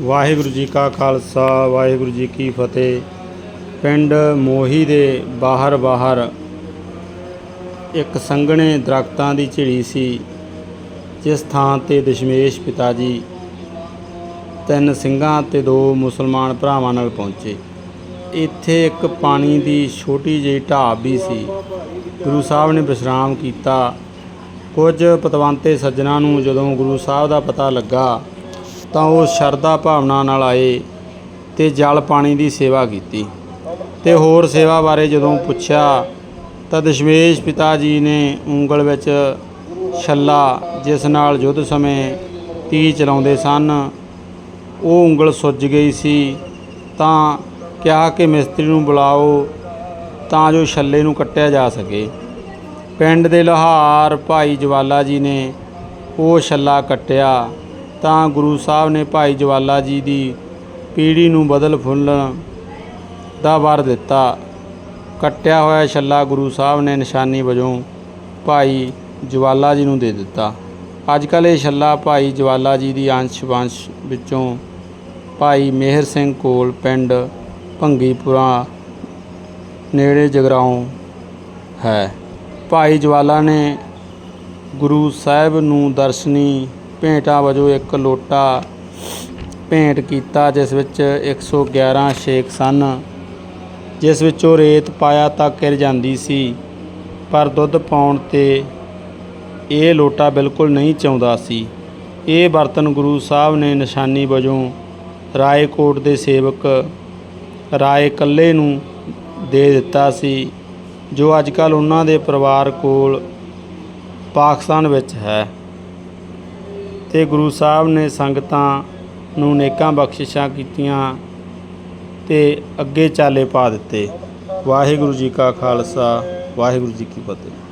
ਵਾਹਿਗੁਰੂ ਜੀ ਕਾ ਖਾਲਸਾ, ਵਾਹਿਗੁਰੂ ਜੀ ਕੀ ਫਤਿਹ। ਪਿੰਡ ਮੋਹੀ ਦੇ ਬਾਹਰ ਬਾਹਰ ਇੱਕ ਸੰਘਣੇ ਦਰਖਤਾਂ ਦੀ ਝਿੜੀ ਸੀ, ਜਿਸ ਥਾਂ ਤੇ ਦਸ਼ਮੇਸ਼ ਪਿਤਾ ਜੀ ਤਿੰਨ ਸਿੰਘਾਂ ਤੇ ਦੋ ਮੁਸਲਮਾਨ ਭਰਾਵਾਂ ਨਾਲ ਪਹੁੰਚੇ। ਇੱਥੇ ਇੱਕ ਪਾਣੀ ਦੀ ਛੋਟੀ ਜਿਹੀ ਢਾਬ ਵੀ ਸੀ। ਗੁਰੂ ਸਾਹਿਬ ਨੇ ਵਿਸ਼ਰਾਮ ਕੀਤਾ। ਕੁਝ ਪਤਵੰਤੇ ਸੱਜਣਾ ਨੂੰ ਜਦੋਂ ਗੁਰੂ ਸਾਹਿਬ ਦਾ ਪਤਾ ਲੱਗਾ ਤਾਂ ਉਹ ਸ਼ਰਧਾ ਭਾਵਨਾ ਨਾਲ ਆਏ ਤੇ ਜਲ ਪਾਣੀ ਦੀ ਸੇਵਾ ਕੀਤੀ। ਤੇ ਹੋਰ ਸੇਵਾ ਬਾਰੇ ਜਦੋਂ ਪੁੱਛਿਆ, ਤਾਂ ਦਸ਼ਮੇਸ਼ ਪਿਤਾ ਜੀ ਨੇ ਉਂਗਲ ਵਿੱਚ ਛੱਲਾ, ਜਿਸ ਨਾਲ ਯੁੱਧ ਸਮੇਂ ਤੀ ਚਲਾਉਂਦੇ ਸਨ, ਉਹ ਉਂਗਲ ਸੁੱਜ ਗਈ ਸੀ। ਤਾਂ ਕਿਹਾ ਕਿ ਮਿਸਤਰੀ ਨੂੰ ਬੁਲਾਓ, ਤਾਂ ਜੋ ਛੱਲੇ ਨੂੰ ਕੱਟਿਆ ਜਾ ਸਕੇ। ਪਿੰਡ ਦੇ ਲੋਹਾਰ ਭਾਈ ਜਵਾਲਾ ਜੀ ਨੇ ਉਹ ਛੱਲਾ ਕੱਟਿਆ। ਤਾਂ ਗੁਰੂ ਸਾਹਿਬ ਨੇ ਭਾਈ ਜਵਾਲਾ ਜੀ ਦੀ ਪੀੜੀ ਨੂੰ ਬਦਲ ਫੁੱਲਣ ਦਾ ਵਰ ਦਿੱਤਾ। ਕੱਟਿਆ ਹੋਇਆ ਛੱਲਾ ਗੁਰੂ ਸਾਹਿਬ ਨੇ ਨਿਸ਼ਾਨੀ ਵਜੋਂ ਭਾਈ ਜਵਾਲਾ ਜੀ ਨੂੰ ਦੇ ਦਿੱਤਾ। ਅੱਜ ਕੱਲ੍ਹ ਇਹ ਛੱਲਾ ਭਾਈ ਜਵਾਲਾ ਜੀ ਦੀ ਅੰਸ਼ ਵੰਸ਼ ਵਿੱਚੋਂ ਭਾਈ ਮੇਹਰ ਸਿੰਘ ਕੋਲ ਪਿੰਡ ਭੰਗੀਪੁਰਾ ਨੇੜੇ ਜਗਰਾਉਂ ਹੈ। ਭਾਈ ਜਵਾਲਾ ਨੇ ਗੁਰੂ ਸਾਹਿਬ ਨੂੰ ਦਰਸ਼ਨੀ ਭੇਟਾ ਵਜੋਂ ਇੱਕ ਲੋਟਾ ਭੇਂਟ ਕੀਤਾ, ਜਿਸ ਵਿੱਚ 111 ਸ਼ੇਖ ਸਨ, ਜਿਸ ਵਿੱਚੋਂ ਰੇਤ ਪਾਇਆ ਤਾਂ ਕਿਰ ਜਾਂਦੀ ਸੀ, ਪਰ ਦੁੱਧ ਪਾਉਣ ਤੇ ਇਹ ਲੋਟਾ ਬਿਲਕੁਲ ਨਹੀਂ ਚਾਉਂਦਾ ਸੀ। ਇਹ ਬਰਤਨ ਗੁਰੂ ਸਾਹਿਬ ਨੇ ਨਿਸ਼ਾਨੀ ਵਜੋਂ ਰਾਏਕੋਟ ਦੇ ਸੇਵਕ ਰਾਏ ਕੱਲੇ ਨੂੰ ਦੇ ਦਿੱਤਾ ਸੀ, ਜੋ ਅੱਜ ਕੱਲ ਉਹਨਾਂ ਦੇ ਪਰਿਵਾਰ ਕੋਲ ਪਾਕਿਸਤਾਨ ਵਿੱਚ ਹੈ। ਤੇ ਗੁਰੂ ਸਾਹਿਬ ਨੇ ਸੰਗਤਾਂ ਨੂੰ ਨੇਕਾਂ ਬਖਸ਼ਿਸ਼ਾਂ ਕੀਤੀਆਂ ਤੇ ਅੱਗੇ ਚਾਲੇ ਪਾ ਦਿੱਤੇ। ਵਾਹਿਗੁਰੂ ਜੀ ਕਾ ਖਾਲਸਾ, ਵਾਹਿਗੁਰੂ ਜੀ ਕੀ ਫਤਿਹ।